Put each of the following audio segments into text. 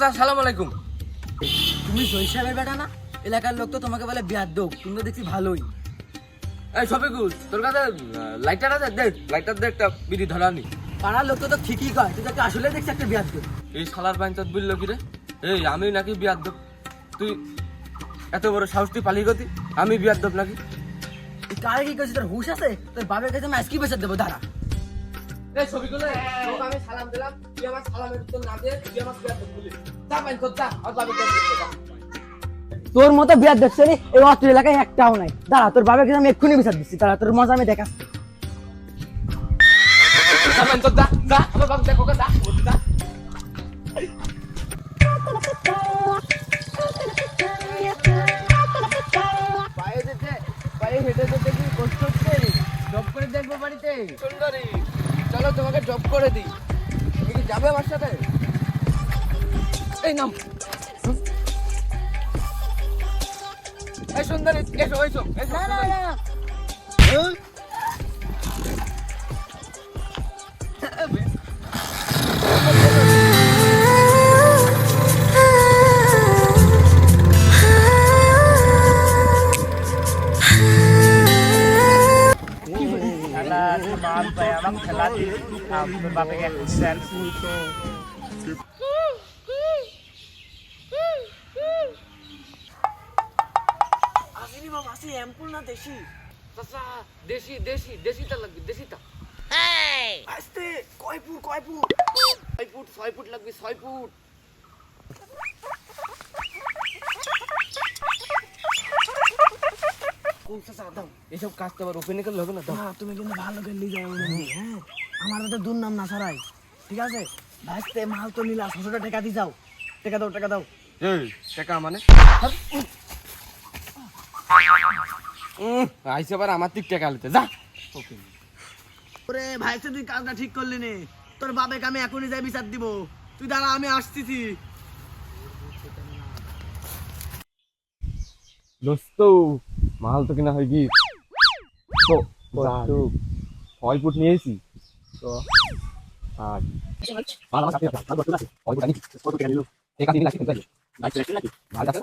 চাচা সালাম আলাইকুম। তুমি জয়সালের বেটা না? এলাকার লোক তো তোমাকে বলে বিয়ার দোক তুমি তো দেখছি ভালোই। এই শফিকুল, তোর কাছে লাইটার আছে? দেখ লাইটার দে একটা বিড়ি ধরানি পাড়ার লোক তো ঠিকই কয়, তুই তোকে আসলে দেখছি একটা বিয়ার দোক এই শালার পাঞ্চাত বলল কি রে এই, আমি নাকি বিয়ার দব তুই এত বড় সাহস তুই গতি? আমি বিয়ার দব নাকি কারে কি করছিস তোর হুশ আছে? তোর বাবার কাছে আমি আজকে বেসে দেবো, দাঁড়া। এই ছবিগুলো আমি সালাম দিলাম তুই আমার সালামের উত্তর না দিয়ে তুই আমার বিয়ার বলি যা পাইন কর যা আর যাবি তোর মতো বিয়ার দেখছে রে এই অস্ত্র এলাকায় একটাও নাই। দাঁড়া তোর বাবার কাছে আমি এক্ষুনি বিচার দিচ্ছি। দাঁড়া তোর মজা আমি দেখা। যা পাইন কর যা যা আমার বাবু দেখো যা যা। পায়ে যেতে পায়ে হেঁটে যেতে কি কষ্ট হচ্ছে জব করে দেখব বাড়িতে। সুন্দরী। চলো তোমাকে জব করে দিই। তুমি কি যাবে আমার সাথে? এই নাম এই সুন্দরী এসো এসো এসো না না সুন্দরী। না আসিনি বাবা আসি এমপুল না দেশি চাচা দেশি দেশি দেশিটা লাগবে দেশিটা আসতে কয় ফুট ছয় ফুট ছয় ফুট লাগবে ছয় ফুট ও চাচা দাও এসব কাজ ওপেনে করলে হবে না? দাও তুমি কিন্তু ভালো খেললি যাও হ্যাঁ। আমার তো দুর্নাম না ঠিক আছে? ভাইতে মাল তো নিলা ছশোটা টাকা দিয়ে যাও। টাকা দাও টাকা দাও। এই টাকা মানে? আইসে আবার আমার টাকা আলতে যা। ওরে ভাইতে তুই কাজটা ঠিক করলি নে। তোর বাবাকে আমি এখনই যাই বিচার দিব। তুই দাঁড়া আমি আসতেছি। দোস্ত মাল তো কিনা হয় কি তো ছয় ফুট নিয়েছি তো? আর মাল আমার কাছে আছে ছয় ফুট আছে। ছয় ফুট আনি কত টাকা নিলো টাকা দিন লাগি তাই লাইট লাইট লাগি মাল আছে।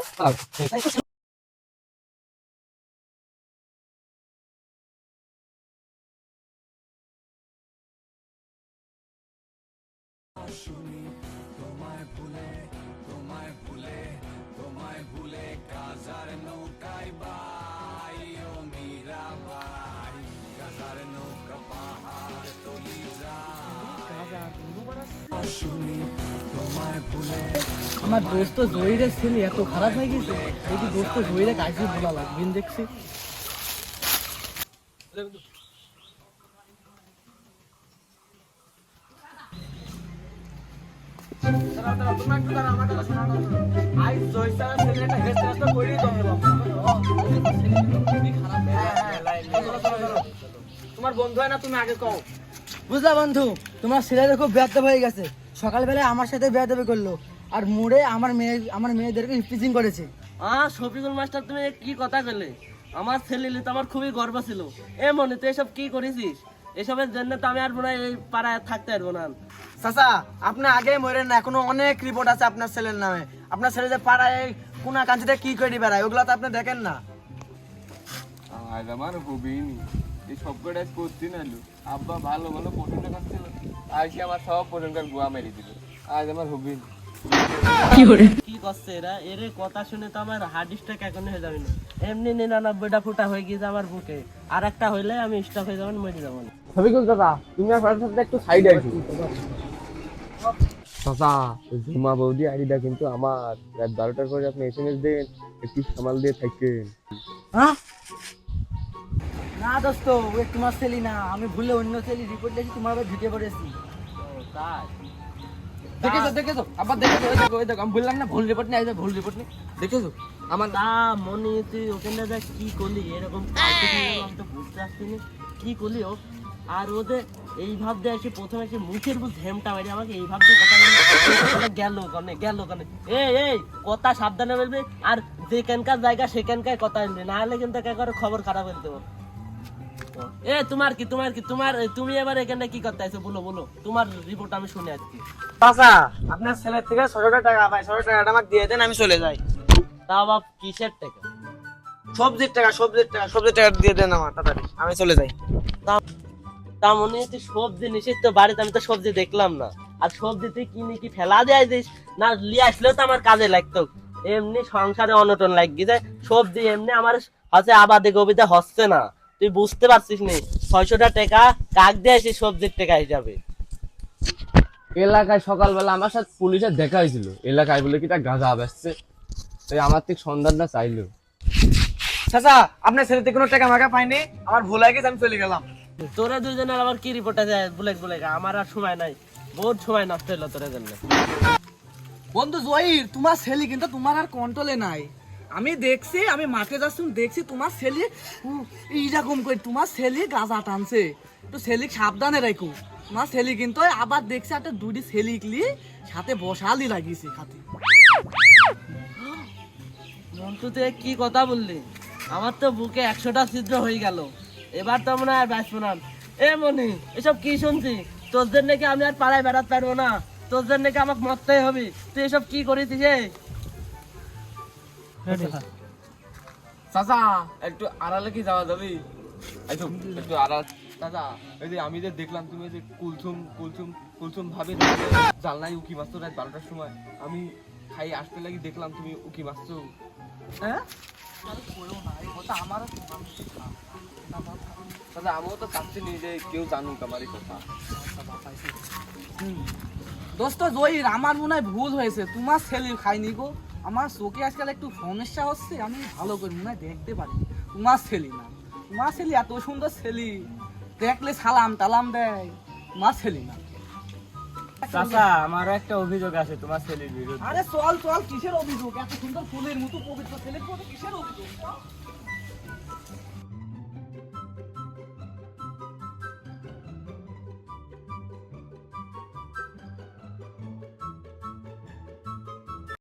আমার দোস্ত জয়ীরের ছেলে এত খারাপ হয়ে গেছে। দেখি দোস্ত জয়ীরে কাজে ভোলা লাগবে দেখছি। তোমার বন্ধু হয় না, তুমি আগে কও। বুঝলা বন্ধু তোমার ছেলেদের খুব ব্যর্থ হয়ে গেছে। সকালবেলায় আমার সাথে বেয়াদবি করল আর মুড়ে আমার মেয়ে আমার মেয়েদেরকে ইফটিজিং করেছে। আহ শফিকুল মাস্টার তুমি কি কথা বলে আমার ছেলে তো আমার খুবই গর্ব ছিল। এ মনে তুই এসব কি করেছিস? এসবের জন্য তো আমি আর মনে এই পাড়ায় থাকতে পারব না। চাচা আপনি আগে মরেন না এখনও অনেক রিপোর্ট আছে আপনার ছেলের নামে। আপনার ছেলে যে পাড়ায় কোনা কাঞ্চিতে কি করে বেড়ায় ওগুলো তো আপনি দেখেন না। আজ আমার হবেই এই সব করছি না লু আব্বা ভালো ভালো আজ আমার সব গুয়া মেরে দিল। আজ আমার হবেই কি করছে এরা? এর কথা শুনে তো আমার হার্ট স্ট্রোক এখন হয়ে যাবে না। এমনি নিরানব্বইটা ফুটা হয়ে গিয়েছে আমার বুকে। আর একটা হইলে আমি স্টপ হয়ে যাবেন মরে যাবেন ছবিকুল দাদা তুমি আমার সাথে একটু সাইডে আসো চাচা ঝুমা বৌদি আইডিটা কিন্তু আমার। রাত বারোটার পরে আপনি এস এম এস দেন একটু সামাল দিয়ে থাকেন। হ্যাঁ? না দোস্ত ওই তোমার ছেলে না। আমি ভুলে অন্য ছেলে রিপোর্ট দিয়েছি তোমার আবার ঢুকে পড়েছি। তাই দেখেছ দেখেছ? আবার দেখেছ ওই দেখো ওই দেখো আমি বললাম না ভুল রিপোর্ট নেই ভুল রিপোর্ট নেই। দেখেছ? আমার তা মনে তুই ওখানে যা কি করলি? এরকম কি আমি তো বুঝতে পারছি না। কি করলি ও? আর ওদের এই ভাব দিয়ে এসে প্রথমে এসে মুখের উপর ঝেমটা মারি আমাকে এই ভাব দিয়ে কথা গেল কানে গেল কানে। এই এই কথা সাবধানে বলবি আর যেখানকার জায়গা সেখানকার কথা বলবি না হলে কিন্তু একেবারে খবর খারাপ হয়ে দেবো এ তোমার কি তোমার কি তোমার তুমি এবার এখানে কি করতে আছো বলো বলো। তোমার রিপোর্ট আমি শুনে আজকে। চাচা আপনার ছেলের থেকে ছশোটা টাকা পাই ছশো টাকাটা আমাকে দিয়ে দেন আমি চলে যাই। তা বাপ কিসের টাকা? সবজির টাকা সবজির টাকা সবজির টাকা দিয়ে দেন আমার তাড়াতাড়ি। আমি চলে যাই। তা মনে হচ্ছে সবজি নিষিদ্ধ তো বাড়িতে আমি তো সবজি দেখলাম না। আর সবজি তুই কিনে কি ফেলা দেয় দিস না লিয়ে আসলেও তো আমার কাজে লাগতো। এমনি সংসারে অনটন লাগিয়ে যায় সবজি এমনি আমার হচ্ছে আবাদে গবিতে হচ্ছে না। তুই বুঝতে পারছিস নি? ছয়শটা টাকা কাক দিয়ে আসি সবজির টাকা হিসাবে এলাকায় সকালবেলা আমার সাথে পুলিশের দেখা হয়েছিল। এলাকায় বলে কি তা গাঁজা বেসছে তাই আমার থেকে সন্ধানটা চাইলো। চাচা আপনার ছেলে থেকে কোনো টাকা মাকা পাইনি? আমার ভুল হয়ে গেছে আমি চলে গেলাম। তোরা দুজনের আবার কি রিপোর্ট আছে? বলে বলে আমার আর সময় নাই। বহুত সময় নষ্ট হলো তোদের জন্য। বন্ধু জয়ীর তোমার ছেলে কিন্তু তোমার আর কন্ট্রোলে নাই। আমি দেখছি, আমি মাঠে যাচ্ছি দেখছি, তোমার ছেলে এইরকম করে, তোমার ছেলে গাঁজা টানছে। তো ছেলে সাবধানে রাখো। তোমার ছেলে কিন্তু আবার দেখছি একটা দুটি ছেলিকলি সাথে বসালি লাগিয়েছে খাতে। কি কথা বললি? আমার তো বুকে একশোটা ছিদ্র হয়ে গেল। এবার তো মনে হয় বাঁচবো না। এ মনি, এসব কি শুনছি? তোর জন্য আমি আর পাড়ায় বেড়াতে পারব না? তোর জন্য আমাকে মরতেই হবে? তুই এসব কি করেছিস এ? চাচা একটু আড়ালে কি যাওয়া যাবে? একটু একটু আড়াল। চাচা এই যে আমি যে দেখলাম তুমি যে কুলসুম কুলসুম কুলসুম ভাবে উকি মারছো রাত বারোটার সময়। আমি খাই আসতে লাগি দেখলাম তুমি উকি মারছো। হ্যাঁ? আমিও তো চাচ্ছি নি যে কেউ জানুক আমার এই কথা। দোস্ত জয়ীর আমার মনে হয় ভুল হয়েছে। তোমার ছেলে খাইনি গো। আমার চোখে আজকাল একটু সমস্যা হচ্ছে আমি ভালো করে মনে দেখতে পারি। তোমার ছেলি না। তোমার ছেলি এত সুন্দর ছেলি। দেখলে সালাম টালাম দেয়। তোমার ছেলি না। চাচা আমারও একটা অভিযোগ আছে তোমার ছেলের বিরুদ্ধে। আরে চল চল কিসের অভিযোগ? এত সুন্দর ফুলের মতো পবিত্র ছেলে কিসের অভিযোগ।